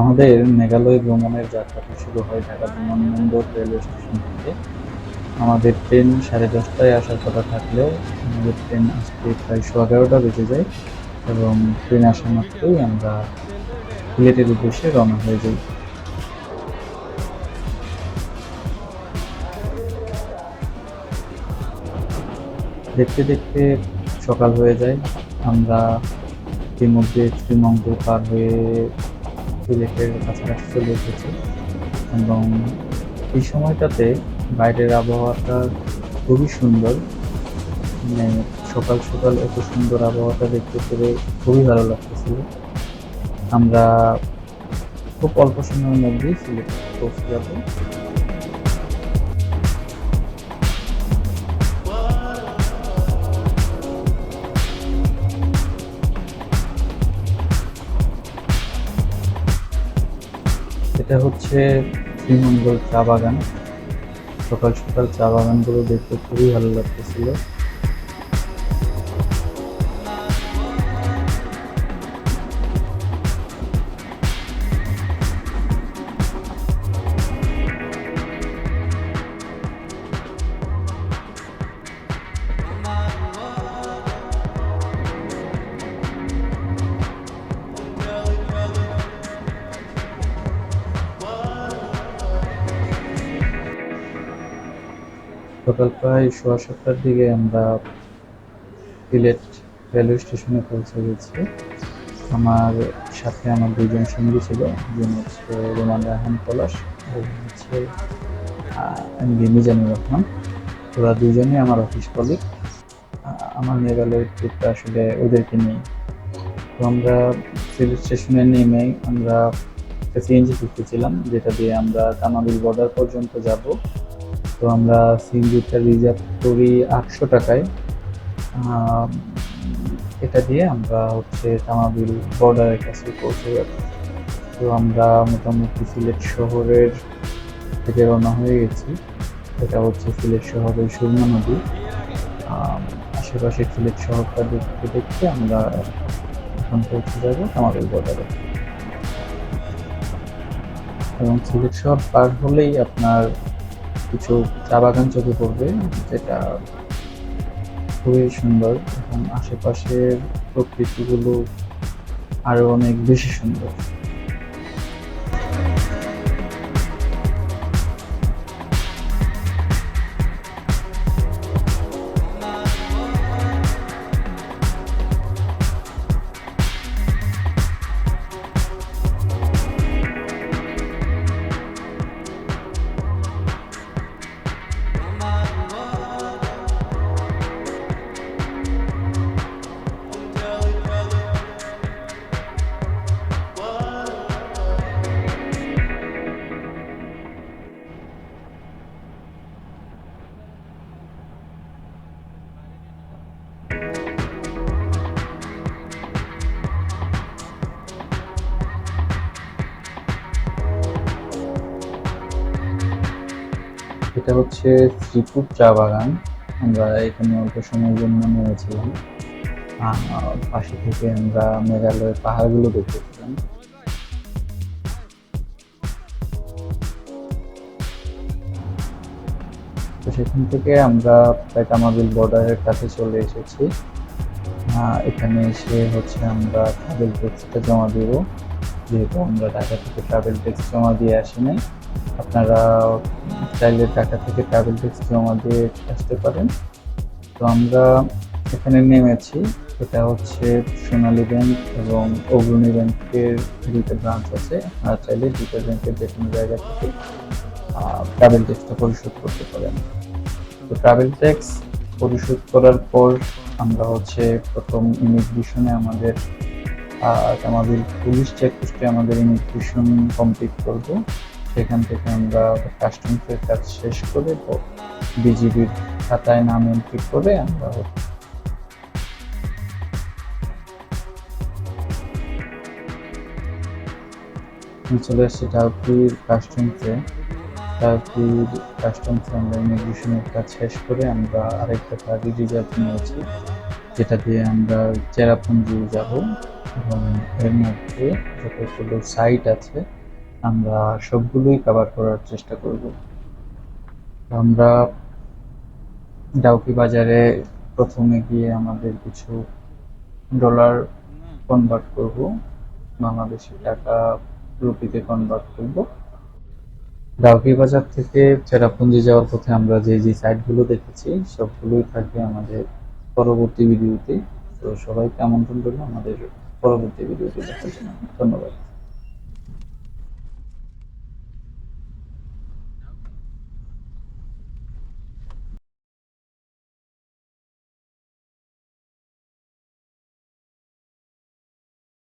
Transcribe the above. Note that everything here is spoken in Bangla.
আমাদের মেঘালয় ভ্রমণের যাত্রাটা শুরু হয় ঢাকা বিমানবন্দর রেলওয়ে স্টেশন থেকে। আমাদের ট্রেন সাড়ে দশটায় আসার কথা থাকলেও আমাদের ট্রেন আসতে প্রায় শো এগারোটা বেজে যায় এবং ট্রেন আসা মাত্রই আমরা সিলেটের উদ্দেশ্যে রওনা হয়ে যাই। দেখতে দেখতে সকাল হয়ে যায়। আমরা ইতিমধ্যে শ্রীমঙ্গল পার হয়ে সিলেটের কাছাকাছি চলে এসেছি। এবং এই সময়টাতে বাইরের আবহাওয়াটা খুবই সুন্দর। মানে সকাল সকাল এত সুন্দর আবহাওয়াটা দেখতে পেরে খুবই ভালো লাগতেছিল আমরা খুব অল্প সময়ের মধ্যেই সিলেট পৌঁছে যাব। এটা হচ্ছে শ্রীমঙ্গল চা বাগান। সকাল সকাল চা বাগানগুলো দেখতে খুবই ভালো লাগতেছিল। সকাল প্রায় সোয়া সাতটার দিকে আমরা সিলেট রেলওয়ে স্টেশনে পৌঁছে গেছি। আমার সাথে আমার দুজন সঙ্গী ছিল একজন হচ্ছে রোমান রাহান পলাশ হচ্ছে মিজানুর রহমান। ওরা দুজনেই আমার অফিস কলিগ আমার মেঘালয়ের ট্রিপটা আসলে ওদেরকে নিয়ে। তো আমরা সিলেট স্টেশনে নেমে আমরা সিএনজি ঢুকতেছিলাম যেটা দিয়ে আমরা তামাবিল বর্ডার পর্যন্ত যাব। তো আমরা সিএনজিটা রিজার্ভ করি আটশো টাকায়। এটা দিয়ে আমরা হচ্ছে তামাবিল বর্ডারের কাছে পৌঁছে যাব। তো আমরা মোটামুটি সিলেট শহরের থেকে রওনা হয়ে গেছি। এটা হচ্ছে সিলেট শহরের সুরমা নদী। আশেপাশে সিলেট শহরটা দেখতে দেখতে আমরা এখন পৌঁছে যাব তামাবিল বর্ডারে এবং সিলেট শহর পার হলেই আপনার কিছু চা বাগান চোখে পড়বে, যেটা খুবই সুন্দর এবং আশেপাশের প্রকৃতিগুলো আরও অনেক বেশি সুন্দর। এটা হচ্ছে শ্রীপুর চা বাগান। আমরা এখানে অল্প সময়ের জন্য নেমেছিলাম। আহ, পাশে থেকে আমরা মেঘালয়ের পাহাড়গুলো দেখতেছিলাম তো সেখান থেকে আমরা প্রায় তামাবিল বর্ডারের কাছে চলে এসেছি। এখানে এসে হচ্ছে আমরা ট্রাভেল ট্যাক্সটা জমা দিব। যেহেতু আমরা ঢাকা থেকে ট্রাভেল ট্যাক্স জমা দিয়ে আসি নাই। আপনারা চাইলে ঢাকা থেকে ট্রাভেল ট্যাক্স জমা দিয়ে আসতে পারেন। তো আমরা এখানে নেমেছি। এটা হচ্ছে সোনালী ব্যাংক এবং অগ্রণী ব্যাংকের দুইটা ব্রাঞ্চ আছে। আপনারা চাইলে দুইটা ব্যাংকের যে কোনো জায়গা থেকে ট্রাভেল ট্যাক্সটা পরিশোধ করতে পারেন। তো ট্রাভেল ট্যাক্স পরিশোধ করার পর আমরা হচ্ছে প্রথম ইমিগ্রেশনে আমাদের আমাদের পুলিশ চেকপোস্টে আমাদের ইমিগ্রেশন কমপ্লিট করব। সেখান থেকে আমরা কাস্টমসের কাজ শেষ করে বিজিবির খাতায় নাম এন্ট্রি করে আমরা আমি চলে আসছি টাউকির কাস্টমসে টাউকির কাস্টমসে আমরা ইমিগ্রেশনের কাজ শেষ করে আমরা আরেকটা গাড়ি রিজার্ভ নিয়েছি, যেটা দিয়ে আমরা চেরাপুঞ্জি যাব। এবং এর মধ্যে যতগুলো সাইট আছে আমরা সবগুলোই কভার করার চেষ্টা করব। আমরা ডাউকি বাজারে প্রথমে গিয়ে আমাদের কিছু ডলার কনভার্ট করব। বাংলাদেশি টাকা রুপিতে কনভার্ট করব। ডাউকি বাজার থেকে চেরাপুঞ্জি যাওয়ার পথে আমরা যে যে সাইটগুলো দেখেছি, সবগুলোই থাকবে আমাদের পরবর্তী ভিডিওতে তো। সবাইকে আমন্ত্রণ করব আমাদের পরবর্তী ভিডিওতে দেখার জন্য। ধন্যবাদ।